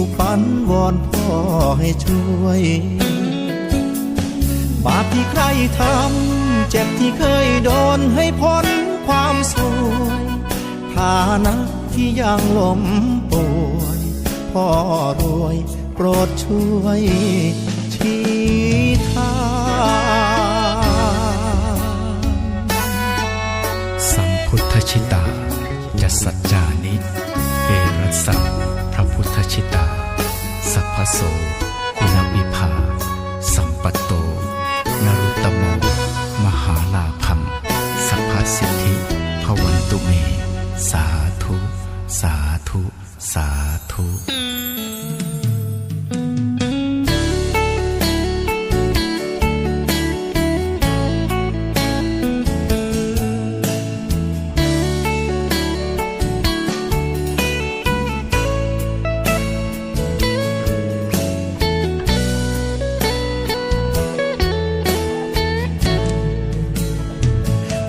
ถูกฝันวอนพ่อให้ช่วย บาปที่ใครทำ เจ็บที่เคยโดนให้พ้นความสวยฐานะที่ยังล้มป่วย พ่อรวยโปรดช่วยชี้ โสคุณวิภา สัมปัตโต นรุตโม มหาลาพัมสัพพสิทธิพวันตุเม สาธุ สาธุ สาธุ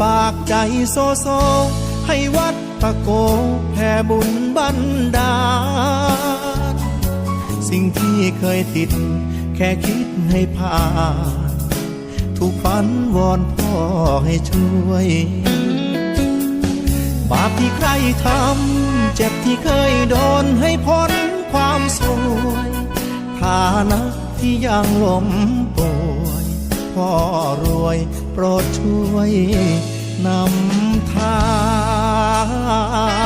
ฝากใจโซโซ ให้วัดตะโกแผ่บุญบันดาลสิ่งที่เคยติด แค่คิดให้ผ่านถูกฝันวอนพ่อให้ช่วย บาปที่ใครทำ เจ็บที่เคยโดนให้พ้นความสวยฐานะที่ยังล้มป่ว พ่อรวย โปรดช่วยนำทาง